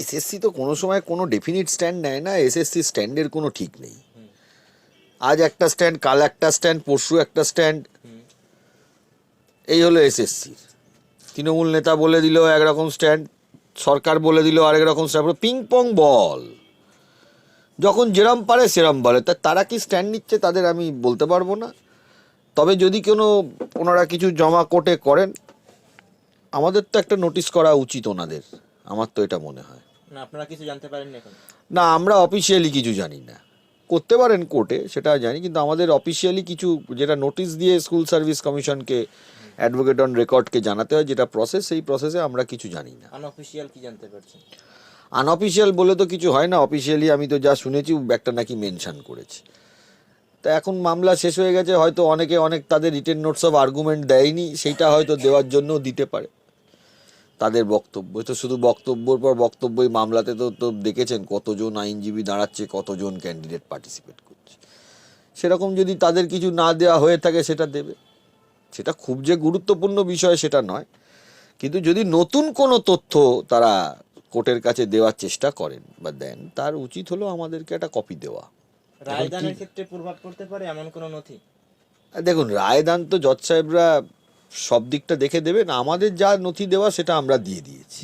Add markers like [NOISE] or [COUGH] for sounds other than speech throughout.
SSC তো কোনো সময় কোনো ডেফিনিট স্ট্যান্ড নেয় না এসএসসি স্ট্যান্ডের কোনো ঠিক নেই। আজ একটা স্ট্যান্ড কাল একটা স্ট্যান্ড পরশু একটা স্ট্যান্ড এই হলো এসএসসি তৃণমূল নেতা বলে দিল একরকম স্ট্যান্ড সরকার বলে দিল আরেক রকম স্ট্যান্ড পিং পং বল যখন যেরম পারে সেরম বলে। তা তারা কি স্ট্যান্ড নিচ্ছে তাদের আমি বলতে পারব না। তবে যদি কোনো, ওনারা কিছু জমা কোটে করেন, আমাদের তো একটা নোটিশ করা উচিত ওনাদের। আমার তো এটা মনে হয়। না আপনারা কিছু জানতে এখন? না আমরা অফিসিয়ালি কিছু জানি না। করতে পারেন কোর্টে সেটা জানি কিন্তু আমাদের অফিসিয়ালি কিছু যেটা নোটিশ দিয়ে স্কুল সার্ভিস কমিশনকে অ্যাডভোকেট অন রেকর্ডকে জানাতে হয় যেটা প্রসেস সেই প্রসেসে আমরা কিছু জানি না। আনঅফিসিয়াল কি জানতে পারছেন? আনঅফিসিয়াল বলে তো কিছু হয় না অফিসিয়ালি আমি তো যা শুনেছি একটা নাকি মেনশন করেছে। তা এখন মামলা শেষ হয়ে গেছে হয়তো অনেকে অনেক তাদের রিটেন নোটস অফ আর্গুমেন্ট দেয়নি সেইটা হয়তো দেওয়ার জন্য দিতে পারে। তাদের বক্তব্য। তো শুধু বক্তব্যর পর বক্তব্যই মামলাতে তো তো দেখেছেন কতজন আইনজীবী দাঁড়াচ্ছে কতজন ক্যান্ডিডেট পার্টিসিপেট করছে। সেরকম যদি তাদের কিছু না দেওয়া হয়ে থাকে সেটা দেবে। সেটা খুব যে গুরুত্বপূর্ণ বিষয় সেটা নয়। কিন্তু যদি নতুন কোনো তথ্য তারা কোর্টের কাছে দেওয়ার চেষ্টা করেন বা দেন তার উচিত হলো আমাদেরকে একটা কপি দেওয়া। রায়দানের ক্ষেত্রে প্রভাব পড়তে পারে এমন কোনো নথি? দেখুন রায়দান তো জজ সাহেবরা সব দিকটা দেখে দেবেন আমাদের যা নথি দেওয়া সেটা আমরা দিয়ে দিয়েছি।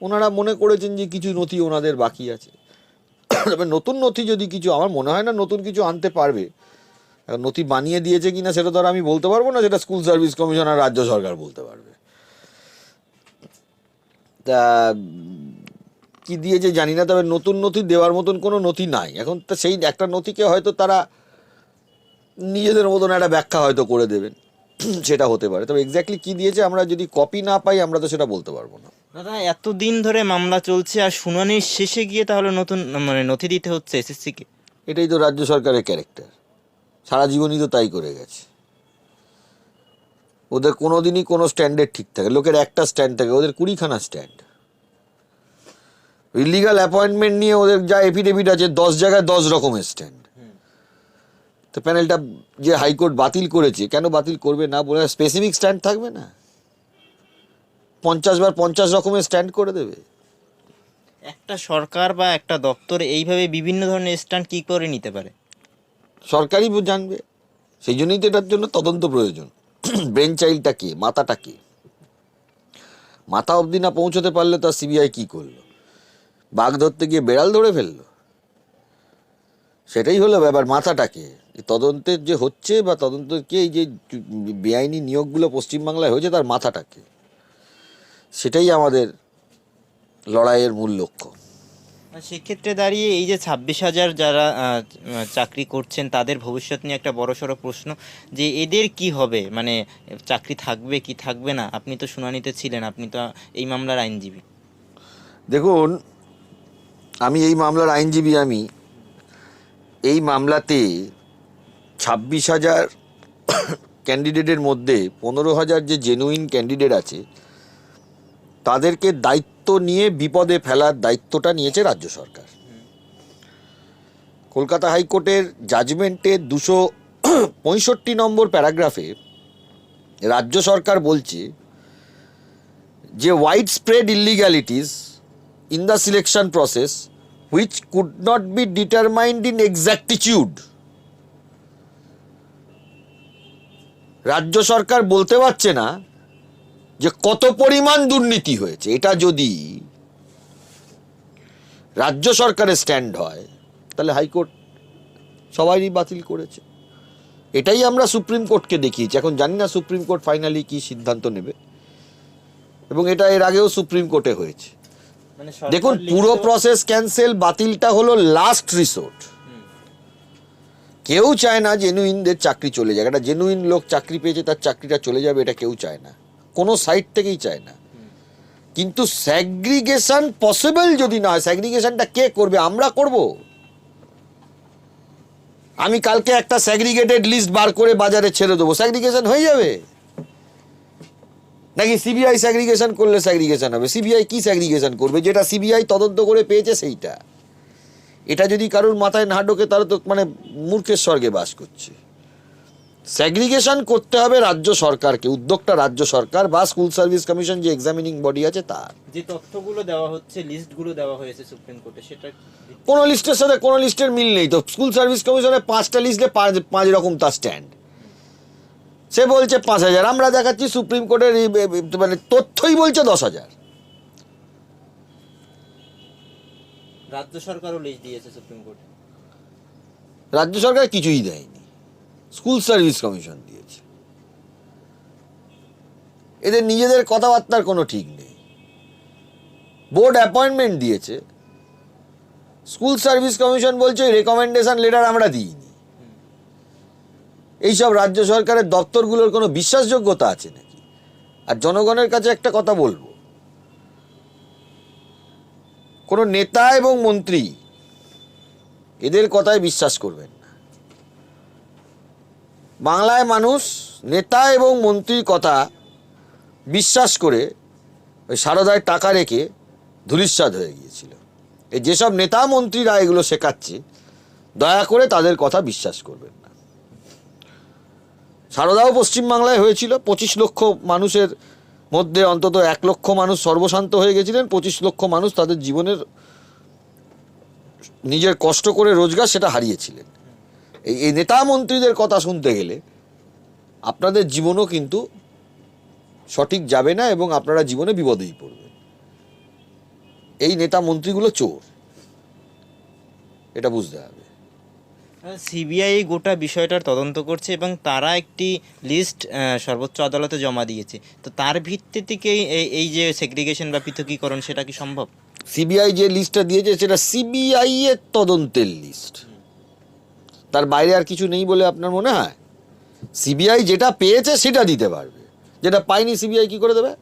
ওনারা মনে করেছেন যে কিছু নথি ওনাদের বাকি আছে। তবে নতুন নথি যদি কিছু, আমার মনে হয় না নতুন কিছু আনতে পারবে। নথি বানিয়ে দিয়েছে কিনা সেটা আর আমি বলতে পারব না, সেটা স্কুল সার্ভিস কমিশন আর রাজ্য সরকার বলতে পারবে। তা কি দিয়েছে জানি না, তবে নতুন নথি দেওয়ার মতন কোনো নথি নাই। এখন তো সেই একটা নথিকে হয়তো তারা নিজেদের মতন একটা ব্যাখ্যা হয়তো করে দেবেন। [CLEARS THROAT] সেটা হতে পারে। তবে এক্স্যাক্টলি কি দিয়েছে আমরা যদি কপি না পাই আমরা তো সেটা বলতে পারব না। দাদা এতদিন ধরে মামলা চলছে আর শুনানির শেষে গিয়ে তাহলে নতুন মানে নথি দিতে হচ্ছে এসএসসি কে? এটাই তো রাজ্য সরকারের ক্যারেক্টার সারা জীবনই তো তাই করে গেছে। ওদের কোনোদিনই কোনো স্ট্যান্ডার্ড ঠিক থাকে লোকের একটা স্ট্যান্ড থাকে ওদের কুড়িখানা স্ট্যান্ড ইলিগাল অ্যাপয়েন্টমেন্ট নিয়ে ওদের যা এফিডেভিট আছে দশ জায়গায় দশ রকমের স্ট্যান্ড তো প্যানেলটা যে হাইকোর্ট বাতিল করেছে কেন বাতিল করবে না বলে স্পেসিফিক স্ট্যান্ড থাকবে না? পঞ্চাশ বার পঞ্চাশ রকমের স্ট্যান্ড করে দেবে। একটা সরকার বা একটা দপ্তর এইভাবে বিভিন্ন ধরনের স্ট্যান্ড কি করে নিতে পারে? সরকারই জানবে। সেই জন্যই তো এটার জন্য তদন্ত প্রয়োজন। ব্রেন চাইল্ডটা কে? মাথাটা কে? মাথা অবধি না পৌঁছতে পারলে তো সিবিআই কি করল? বাঘ ধরতে গিয়ে বেড়াল ধরে ফেলল? সেটাই হলো ব্যাপার মাথাটাকে তদন্তের যে হচ্ছে বা তদন্তকে এই যে বেআইনি নিয়োগগুলো পশ্চিমবাংলায় হয়েছে তার মাথাটাকে। সেটাই আমাদের লড়াইয়ের মূল লক্ষ্য। সেক্ষেত্রে দাঁড়িয়ে এই যে ছাব্বিশ হাজার যারা চাকরি করছেন তাদের ভবিষ্যৎ নিয়ে একটা বড়সড় প্রশ্ন যে এদের কি হবে? মানে চাকরি থাকবে কি থাকবে না? আপনি তো শুনানিতে ছিলেন আপনি তো এই মামলার আইনজীবী। দেখুন আমি এই মামলার আইনজীবী আমি এই মামলাতে ছাব্বিশ হাজার ক্যান্ডিডেটের মধ্যে পনেরো হাজার যে জেনুইন ক্যান্ডিডেট আছে, তাদেরকে দায়িত্ব নিয়ে বিপদে ফেলার দায়িত্বটা নিয়েছে রাজ্য সরকার। কলকাতা হাইকোর্টের জাজমেন্টে দুশো পঁয়ষট্টি নম্বর প্যারাগ্রাফে রাজ্য সরকার বলছে যে wide spread illegalities in the selection process which could not be determined in exactitude রাজ্য সরকার বলতে পারছে না যে কত পরিমাণ দুর্নীতি হয়েছে। এটা যদি রাজ্য সরকারের স্ট্যান্ড হয় তাহলে হাইকোর্ট সবাইই বাতিল করেছে। এটাই আমরা সুপ্রিম কোর্টকে দেখিয়েছি। এখন জানি না সুপ্রিম কোর্ট ফাইনালি কি সিদ্ধান্ত নেবে। এবং এটা এর আগেও সুপ্রিম কোর্টে হয়েছে। মানে দেখুন পুরো প্রসেস ক্যান্সেল বাতিলটা হলো লাস্ট রিসোর্ট কেউ চায় না জেনুইনদের চাকরি চলে যাক। একটা জেনুইন লোক চাকরি পেয়েছে, তার চাকরিটা চলে যাবে, এটা কেউ চায় না। কোনো সাইড থেকেই চায় না। কিন্তু স্যাগ্রিগেশন পসিবল যদি না হয় স্যাগ্রিগেশনটা কে করবে? আমরা করব। আমি কালকে একটা স্যাগ্রিগেটেড লিস্ট বার করে বাজারে ছেড়ে দেবো। স্যাগ্রিগেশন হয়ে যাবে। নাকি সিবিআই স্যাগ্রিগেশন করলে স্যাগ্রিগেশন হবে? সিবিআই কি স্যাগ্রিগেশন করবে? যেটা সিবিআই তদন্ত করে পেয়েছে সেইটা। এটা যদি কারোর মাথায় না ঢোকে তাহলে তো মানে মূর্খের স্বর্গে বাস করছে। স্যাগ্রিগেশন করতে হবে রাজ্য সরকারকে উদ্যোগটা রাজ্য সরকার বা স্কুল সার্ভিস কমিশন যে এক্সামিনিং বডি আছে তার। যে তথ্যগুলো দেওয়া হচ্ছে লিস্টগুলো দেওয়া হয়েছে সুপ্রিম কোর্টে সেটা কোনো লিস্টের সাথে কোনো লিস্টের মিল নেই তো। স্কুল সার্ভিস কমিশনে পাঁচটা লিস্টে পাঁচ পাঁচ রকম তার স্ট্যান্ড সে বলছে পাঁচ হাজার। আমরা দেখাচ্ছি সুপ্রিম কোর্টের মানে তথ্যই বলছে দশ হাজার। রাজ্য সরকারও লিস্ট দিয়েছে সুপ্রিম কোর্টে রাজ্য সরকার কিছুই দেয়নি। স্কুল সার্ভিস কমিশন দিয়েছে। এদের নিজেদের কথাবার্তার কোনো ঠিক নেই। বোর্ড অ্যাপয়েন্টমেন্ট দিয়েছে। স্কুল সার্ভিস কমিশন বলছে রেকমেন্ডেশন লেটার আমরা দিইনি। এইসব রাজ্য সরকারের দপ্তরগুলোর কোনো বিশ্বাসযোগ্যতা আছে নাকি? আর জনগণের কাছে একটা কথা বলব। কোনো নেতা এবং মন্ত্রী এদের কথায় বিশ্বাস করবেন না। বাংলায় মানুষ নেতা এবং মন্ত্রীর কথা বিশ্বাস করে ওই সারদায় টাকা রেখে ধুলিস্বাদ হয়ে গিয়েছিল। এই যেসব নেতা মন্ত্রীরা এগুলো শেখাচ্ছে, দয়া করে তাদের কথা বিশ্বাস করবেন না। সারদাও পশ্চিমবাংলায় হয়েছিল, পঁচিশ লক্ষ মানুষের মধ্যে অন্তত এক লক্ষ মানুষ সর্বশান্ত হয়ে গেছিলেন, পঁচিশ লক্ষ মানুষ তাদের জীবনের নিজের কষ্ট করে রোজগার সেটা হারিয়েছিলেন। এই এই নেতা মন্ত্রীদের কথা শুনতে গেলে আপনাদের জীবনও কিন্তু সঠিক যাবে না এবং আপনারা জীবনে বিপদেই পড়বেন। এই নেতা মন্ত্রীগুলো চোর। এটা বুঝতে হবে। সিবিআই গোটা বিষয়টার তদন্ত করছে এবং তারা একটি লিস্ট সর্বোচ্চ আদালতে জমা দিয়েছে। তো তার ভিত্তি থেকেই এই- যে সেগ্রিগেশন বা পৃথকীকরণ, সেটা কি সম্ভব? সিবিআই যে লিস্টটা দিয়েছে, সেটা সিবিআই এর তদন্তের লিস্ট তার বাইরে আর কিছু নেই বলে আপনার মনে হয়? সিবিআই যেটা পেয়েছে, সেটা দিতে পারবে। যেটা পায়নি, সিবিআই কি করে দেবে?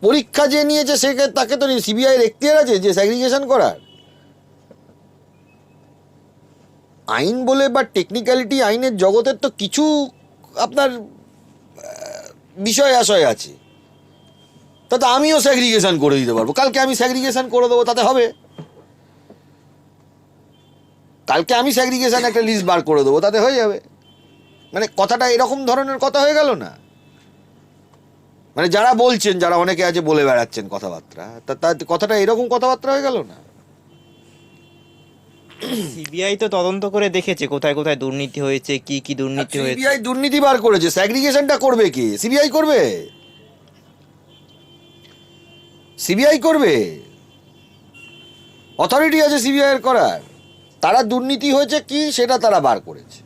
পরীক্ষা যে নিয়েছে সে তাকে তো সিবিআই এর এখতিয়ার আছে যে স্যাগ্রিগেশন করার। আইন বলে বা টেকনিক্যালিটি আইনের জগতের তো কিছু আপনার বিষয় আশয় আছে। তাতে আমিও স্যাগ্রিগেশন করে দিতে পারব। কালকে আমি স্যাগ্রিগেশন করে দেবো, তাতে হবে। কালকে আমি স্যাগ্রিগেশন একটা লিস্ট বার করে দেবো, তাতে হয়ে যাবে। মানে কথাটা এরকম ধরনের কথা হয়ে গেল না। মানে যারা বলছেন, যারা অনেকে আছে বলে বেড়াচ্ছেন কথাবার্তা তা কথাটা এরকম কথাবার্তা হয়ে গেল না। সিবিআই তো তদন্ত করে দেখেছে কোথায় কোথায় দুর্নীতি হয়েছে কি কি দুর্নীতি হয়েছে। সিবিআই দুর্নীতি বার করেছে স্যাগ্রিগেশনটা করবে কি? সিবিআই করবে? সিবিআই করবে? অথরিটি আছে সিবিআই এর করার। তারা দুর্নীতি হয়েছে কি সেটা তারা বার করেছে।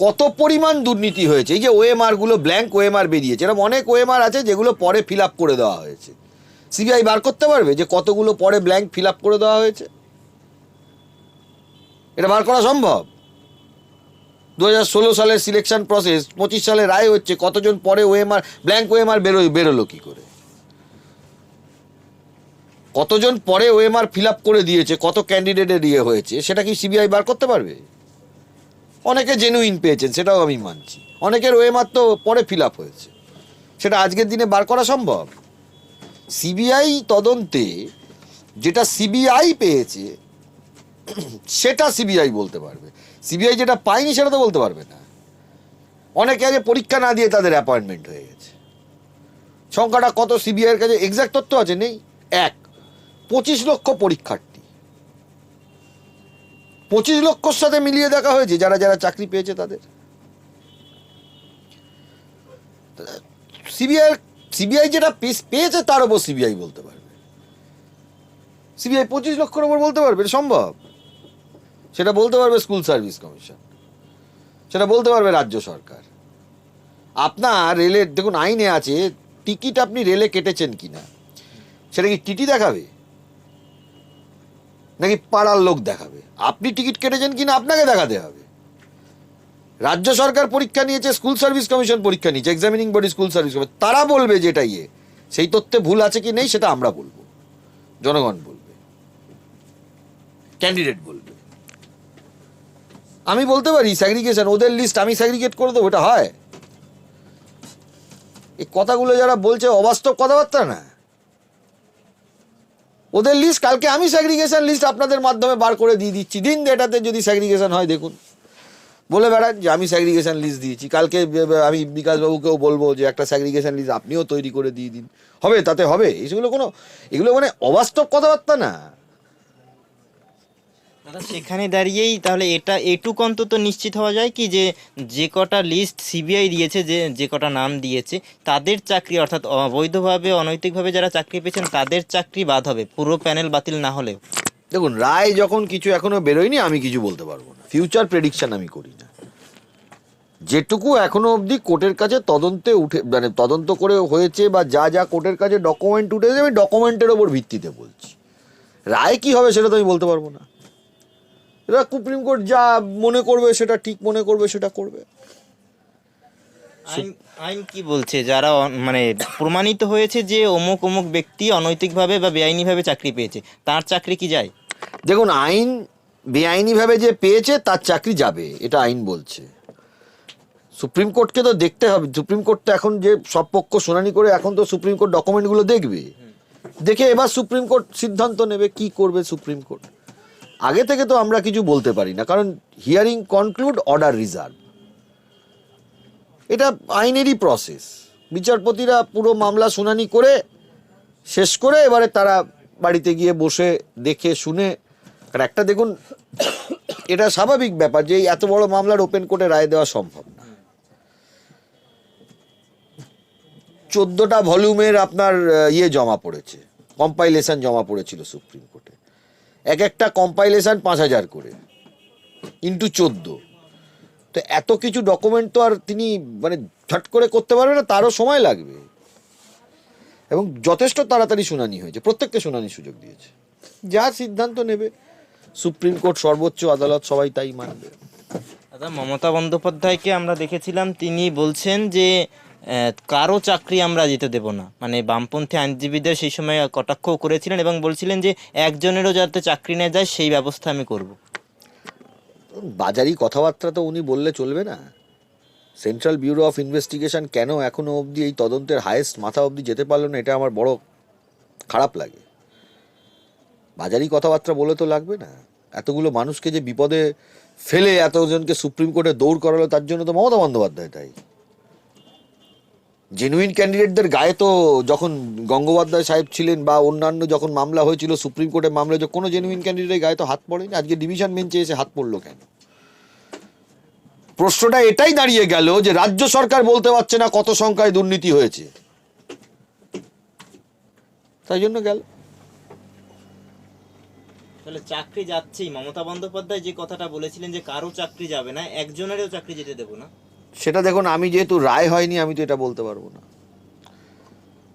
কত পরিমাণ দুর্নীতি হয়েছে? এই যে ওএমআরগুলো ব্ল্যাঙ্ক ওএমআর বেরিয়েছে। এরকম অনেক ওএমআর আছে যেগুলো পরে ফিল আপ করে দেওয়া হয়েছে। সিবিআই বার করতে পারবে যে কতগুলো পরে ব্ল্যাঙ্ক ফিল আপ করে দেওয়া হয়েছে? এটা বার করা সম্ভব? দু হাজার ষোলো সালের সিলেকশন প্রসেস পঁচিশ সালে রায় হচ্ছে কতজন পরে ওএমআর ব্ল্যাঙ্ক ওএমআর বেরো বেরোলো কি করে? কতজন পরে ওএমআর ফিল আপ করে দিয়েছে, কত ক্যান্ডিডেটের ইয়ে হয়েছে, সেটা কি সিবিআই বার করতে পারবে? অনেকে জেনুইন পেয়েছেন, সেটাও আমি মানছি। অনেকের ওএমআর তো পরে ফিল আপ হয়েছে। সেটা আজকের দিনে বার করা সম্ভব? সিবিআই তদন্তে যেটা সিবিআই পেয়েছে সেটা সিবিআই বলতে পারবে। সিবিআই যেটা পায়নি সেটা তো বলতে পারবে না। অনেকে আগে পরীক্ষা না দিয়ে তাদের অ্যাপয়েন্টমেন্ট হয়ে গেছে। সংখ্যাটা কত সিবিআইয়ের কাছে? এক্সাক্ট তথ্য আছে, নেই? এক। পঁচিশ লক্ষ পরীক্ষার্থী। পঁচিশ লক্ষর সাথে মিলিয়ে দেখা হয়েছে, যারা যারা চাকরি পেয়েছে তাদের। সিবিআই সিবিআই যেটা পেয়েছে তার উপর সিবিআই বলতে পারবে। সিবিআই পঁচিশ লক্ষর উপর বলতে পারবে? সম্ভব? সেটা বলতে পারবে স্কুল সার্ভিস কমিশন, সেটা বলতে পারবে রাজ্য সরকার। আপনার রেলের দেখুন, আইনে আছে, টিকিট আপনি রেলে কেটেছেন কিনা, সেটা কি টিটি দেখাবে? নাকি পাড়ার লোক দেখাবে? আপনি টিকিট কেটেছেন কিনা আপনাকে দেখাতে হবে। রাজ্য সরকার পরীক্ষা নিয়েছে, স্কুল সার্ভিস কমিশন পরীক্ষা নিয়েছে examining body school service commission, তারা বলবে যেটা ইয়ে সেই তথ্যে ভুল আছে কি নেই সেটা আমরা বলব, জনগণ বলবে ক্যান্ডিডেট বলবে। আমি বলতে পারি স্যাগ্রিগেশন ওদের লিস্ট আমি স্যাগ্রিগেট করে দেবো, এটা হয়। এই কথাগুলো যারা বলছে, অবাস্তব কথাবার্তা না। ওদের লিস্ট কালকে আমি স্যাগ্রিগেশন লিস্ট আপনাদের মাধ্যমে বার করে দিয়ে দিচ্ছি। দিন এটাতে যদি স্যাগ্রিগেশন হয়, দেখুন। বলে বেড়ান যে, আমি স্যাগ্রিগেশন লিস্ট দিয়েছি। কালকে আমি বিকাশবাবুকেও বলব যে, একটা স্যাগ্রিগেশন লিস্ট আপনিও তৈরি করে দিয়ে দিন। হবে, তাতে হবে। এগুলো কোনো, এগুলো মানে অবাস্তব কথাবার্তা না। দাদা, সেখানে দাঁড়িয়েই তাহলে এটা, এটুক অন্তত নিশ্চিত হওয়া যায় কি যে যে কটা লিস্ট সিবিআই দিয়েছে, যে যে কটা নাম দিয়েছে, তাদের চাকরি অর্থাৎ অবৈধভাবে, অনৈতিকভাবে যারা চাকরি পেয়েছেন, তাদের চাকরি বাদ হবে, পুরো প্যানেল বাতিল না হলেও। দেখুন, রায় যখন কিছু এখনও বেরোয়নি, আমি কিছু বলতে পারব না। ফিউচার প্রেডিকশন আমি করি না। যেটুকু এখনও অবধি কোর্টের কাছে তদন্তে উঠে মানে তদন্ত করে হয়েছে বা যা যা কোর্টের কাছে ডকুমেন্ট উঠেছে, আমি ডকুমেন্টের ওপর ভিত্তিতে বলছি। রায় কি হবে সেটা তো আমি বলতে পারব না। এবার সুপ্রিম কোর্ট যা মনে করবে সেটা ঠিক মনে করবে সেটা করবে। আইন আইন কি বলছে? যারা মানে প্রমাণিত হয়েছে যে অমুক অমুক ব্যক্তি অনৈতিকভাবে বা বেআইনিভাবে চাকরি পেয়েছে তার চাকরি কি যায়? দেখুন আইন বেআইনিভাবে যে পেয়েছে তার চাকরি যাবে এটা আইন বলছে। সুপ্রিম কোর্টকে তো দেখতে হবে সুপ্রিম কোর্ট তো এখন যে সব পক্ষ শুনানি করে এখন তো সুপ্রিম কোর্ট ডকুমেন্টগুলো দেখবে। দেখে এবার সুপ্রিম কোর্ট সিদ্ধান্ত নেবে কি করবে সুপ্রিম কোর্ট। আগে থেকে তো আমরা কিছু বলতে পারি না, কারণ হিয়ারিং কনক্লুড অর্ডার রিজার্ভ এটা আইনেরই প্রসেস বিচারপতিরা পুরো মামলা শুনানি করে, শেষ করে এবারে তারা বাড়িতে গিয়ে বসে দেখে শুনে আর একটা দেখুন, এটা স্বাভাবিক ব্যাপার যে এত বড় মামলার ওপেন কোর্টে রায় দেওয়া সম্ভব না। চোদ্দটা ভলিউমের আপনার ইয়ে জমা পড়েছে কম্পাইলেশন জমা পড়েছিল সুপ্রিম কোর্টে এক একটা কম্পাইলেশন পাঁচ হাজার করে, ইন্টু চোদ্দ। তো এত কিছু ডকুমেন্ট তো আর তিনি মানে ঝট করে করতে পারবে না, তারও সময় লাগবে। এবং যথেষ্ট তাড়াতাড়ি শুনানি হয়েছে, প্রত্যেককে শুনানির সুযোগ দিয়েছে। যা সিদ্ধান্ত নেবে, সুপ্রিম কোর্ট সর্বোচ্চ আদালত সবাই তাই মানবে। দাদা মমতা বন্দ্যোপাধ্যায়কে আমরা দেখেছিলাম, তিনি বলছেন যে কারও চাকরি আমরা যেতে দেব না। মানে বামপন্থী আইনজীবীদের সেই সময় কটাক্ষ করেছিলেন এবং বলছিলেন যে একজনেরও যাতে চাকরি না যায়, সেই ব্যবস্থা আমি করব। বাজারি কথাবার্তা তো উনি বললে চলবে না। সেন্ট্রাল ব্যুরো অফ ইনভেস্টিগেশন কেন এখনও অবধি এই তদন্তের হায়েস্ট মাথা অবধি যেতে পারল না, এটা আমার বড় খারাপ লাগে। বাজারি কথাবার্তা বলে তো লাগবে না। এতগুলো মানুষকে যে বিপদে ফেলে এতজনকে সুপ্রিম কোর্টে দৌড় করালো, তার জন্য তো মমতা বন্দ্যোপাধ্যায় তাই। জেনুইন ক্যান্ডিডেটদের গায়ে তো যখন গঙ্গোপাধ্যায় সাহেব ছিলেন বা অন্যান্য যখন মামলা হয়েছিল, সুপ্রিম কোর্টের মামলা যে কোনো জেনুইন ক্যান্ডিডেটের গায়ে তো হাত পড়েনি। আজকে ডিভিশন বেঞ্চে এসে হাত পড়ল কেন? প্রশ্নটা এটাই দাঁড়িয়ে গেল যে রাজ্য সরকার বলতে পারছে না কত সংখ্যায় দুর্নীতি হয়েছে। তাই জন্য গেল। তাহলে চাকরি যাচ্ছেই। মমতা বন্দ্যোপাধ্যায় যে কথাটা বলেছিলেন যে কারও চাকরি যাবে না, একজনেরও চাকরি যেতে দেবো না। সেটা দেখুন, আমি যেহেতু রায় হয়নি, আমি তো এটা বলতে পারব না।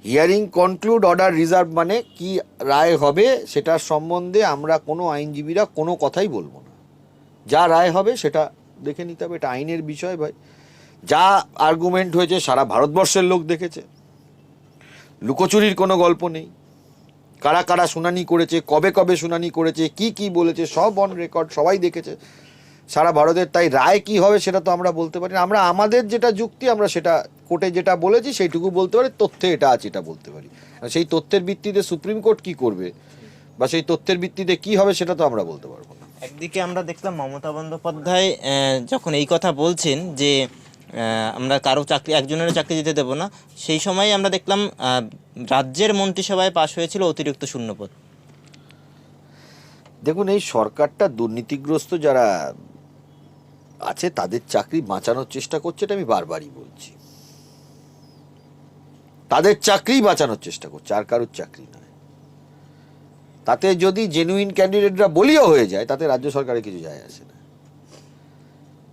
হিয়ারিং কনক্লুড অর্ডার রিজার্ভ মানে কি রায় হবে সেটার সম্বন্ধে আমরা কোনো আইনজীবীরা কোনো কথাই বলব না। যা রায় হবে সেটা দেখে নিতে হবে, এটা আইনের বিষয় ভাই। যা আর্গুমেন্ট হয়েছে, সারা ভারতবর্ষের লোক দেখেছে। লুকোচুরির কোনো গল্প নেই। কারা কারা শুনানি করেছে, কবে কবে শুনানি করেছে, কি কি বলেছে, সব অন রেকর্ড সবাই দেখেছে। সারা ভারতের তাই রায় কি হবে সেটা তো আমরা বলতে পারি না। আমরা আমাদের যেটা যুক্তি আমরা সেটা কোর্টে যেটা বলেছি সেইটুকু বলতে পারি তথ্যে এটা আছে এটা বলতে পারি। আর সেই তথ্যের ভিত্তিতে সুপ্রিম কোর্ট কি করবে বা সেই তথ্যের ভিত্তিতে কি হবে সেটা তো আমরা বলতে পারব না। একদিকে আমরা দেখলাম মমতা বন্দ্যোপাধ্যায় যখন এই কথা বলছেন যে আমরা কারও চাকরি একজনেরও চাকরি যেতে দেবো না সেই সময় আমরা দেখলাম রাজ্যের মন্ত্রিসভায় পাশ হয়েছিল অতিরিক্ত শূন্যপদ। দেখুন এই সরকারটা দুর্নীতিগ্রস্ত যারা আছে, তাদের চাকরি বাঁচানোর চেষ্টা করছে, এটা আমি বারবারই বলছি। তাদের চাকরি বাঁচানোর চেষ্টা করছে, আর কারোর চাকরি নয়। তাতে যদি জেনুইন ক্যান্ডিডেটরা বলিও হয়ে যায়, তাতে রাজ্য সরকারের কিছু যায় আসে না।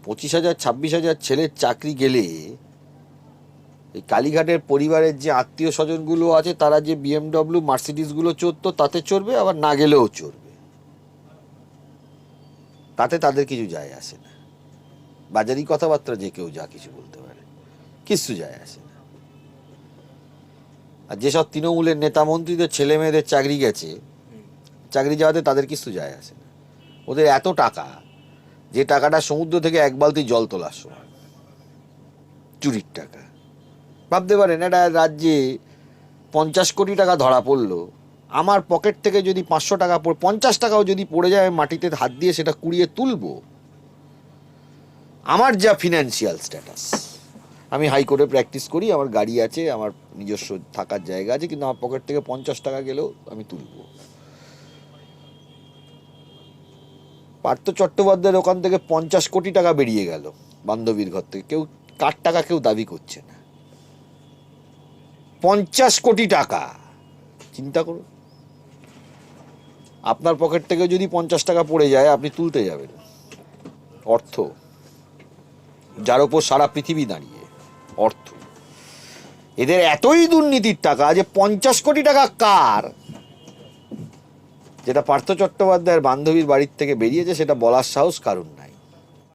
পঁচিশ হাজার, ছাব্বিশ হাজার ছেলের চাকরি গেলে, এই কালীঘাটের পরিবারের যে আত্মীয় স্বজনগুলো আছে, তারা যে বিএমডব্লিউ মার্সিডিসগুলো চড়তো, তাতে চড়বে, আবার না গেলেও চড়বে। তাতে তাদের কিছু যায় আসে না। বাজারি কথাবার্তা যে কেউ যা কিছু বলতে পারে। কিছু যায় আসে না। আর যেসব তৃণমূলের নেতা মন্ত্রীদের ছেলে মেয়েদের চাকরি গেছে, চাকরি যাওয়াতে তাদের কিছু যায় আসে না। ওদের এত টাকা, যে টাকাটা সমুদ্র থেকে এক বালতি জল তোলার সময়, চুরির টাকা। ভাবতে পারেন, একটা রাজ্যে পঞ্চাশ কোটি টাকা ধরা পড়ল, আমার পকেট থেকে যদি পাঁচশো টাকা পড়ে, পঞ্চাশ টাকাও যদি পড়ে যায় মাটিতে হাত দিয়ে সেটা কুড়িয়ে তুলবো আমার যা ফিনান্সিয়াল স্ট্যাটাস আমি হাইকোর্টে প্র্যাকটিস করি, আমার গাড়ি আছে, আমার নিজস্ব থাকার জায়গা আছে, কিন্তু আমার পকেট থেকে পঞ্চাশ টাকা গেলেও আমি তুলবো। পার্থ চট্টোপাধ্যায়ের ওখান থেকে পঞ্চাশ কোটি টাকা বেরিয়ে গেল বান্ধবীর ঘর থেকে। কেউ কার টাকা কেউ দাবি করছে না। পঞ্চাশ কোটি টাকা, চিন্তা করুন। আপনার পকেট থেকে যদি পঞ্চাশ টাকা পড়ে যায়, আপনি তুলতে যাবেন। অর্থ। যার ওপর সারা পৃথিবী দাঁড়িয়ে, অর্থ। এদের এতই দুর্নীতির টাকা যে পঞ্চাশ কোটি টাকা কার? যেটা পার্থ চট্টোপাধ্যায়ের বান্ধবীর বাড়ির থেকে বেরিয়েছে, সেটা বলার সাহস কারণ